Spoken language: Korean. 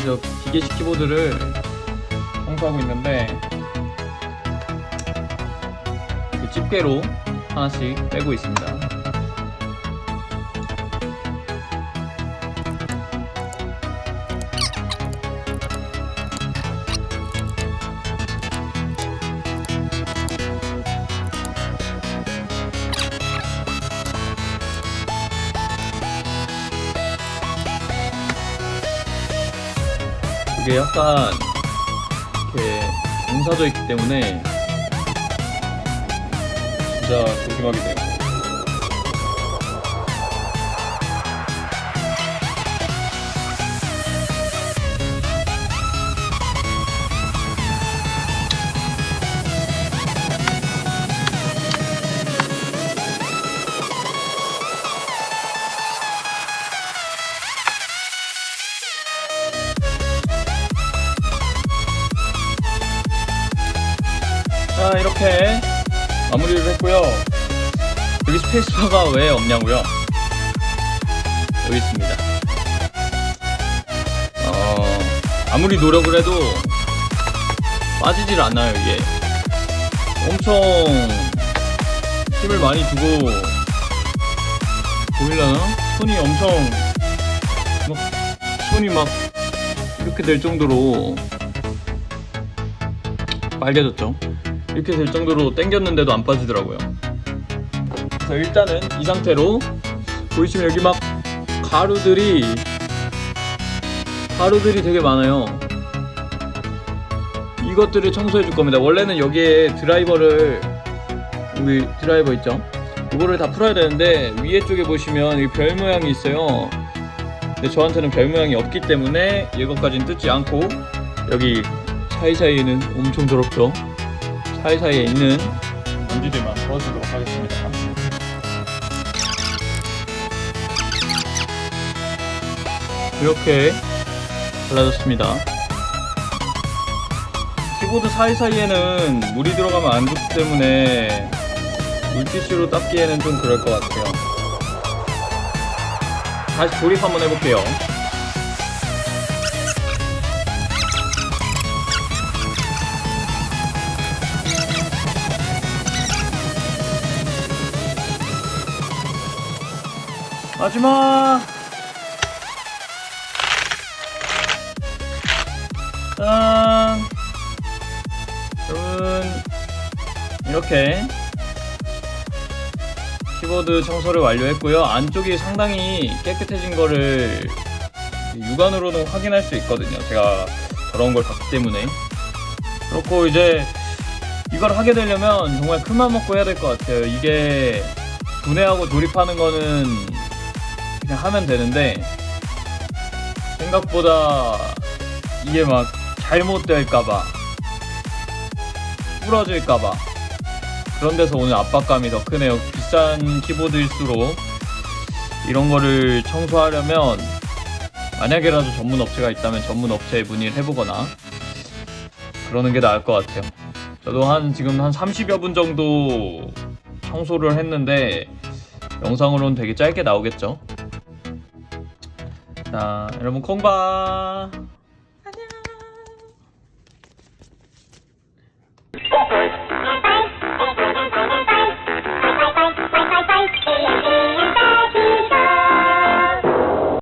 저 기계식 키보드를 청소하고 있는데 그 집게로 하나씩 빼고 있습니다. 이게 약간 이렇게 공사져 있기 때문에 진짜 조심하게 돼요. 자 이렇게 마무리를 했고요. 여기 스페이스바가 왜 없냐고요? 여기 있습니다. 어, 아무리 노력을 해도 빠지질 않아요 이게. 엄청 힘을 많이 주고 보이려나? 손이 엄청 막 손이 막 이렇게 될 정도로 빨개졌죠. 이렇게 될 정도로 당겼는데도 안 빠지더라고요. 그래서 일단은 이 상태로 보이시면 여기 막 가루들이 가루들이 되게 많아요. 이것들을 청소해 줄 겁니다. 원래는 여기에 드라이버를 여기 드라이버 있죠? 이거를 다 풀어야 되는데 위에 쪽에 보시면 이별 모양이 있어요. 근데 저한테는 별 모양이 없기 때문에 이것까지는 뜯지 않고 여기 사이사이에는 엄청 더럽죠. 사이사이에 있는 먼지들만 풀어주도록 하겠습니다. 이렇게 달라졌습니다. 키보드 사이사이에는 물이 들어가면 안 좋기 때문에 물티슈로 닦기에는 좀 그럴 것 같아요. 다시 조립 한번 해볼게요. 마지막. 짠 여러분 이렇게 키보드 청소를 완료했고요. 안쪽이 상당히 깨끗해진 거를 육안으로는 확인할 수 있거든요. 제가 저런 걸 봤기 때문에. 그렇고 이제 이걸 하게 되려면 정말 큰맘 먹고 해야 될 것 같아요. 이게 분해하고 조립하는 거는 그냥 하면 되는데 생각보다 이게 막 잘못될까봐 부러질까봐 그런 데서 오는 압박감이 더 크네요. 비싼 키보드일수록 이런 거를 청소하려면 만약에라도 전문 업체가 있다면 전문 업체에 문의를 해보거나 그러는 게 나을 것 같아요. 저도 한 지금 한 30여 분 정도 청소를 했는데 영상으로는 되게 짧게 나오겠죠 자 여러분 콩바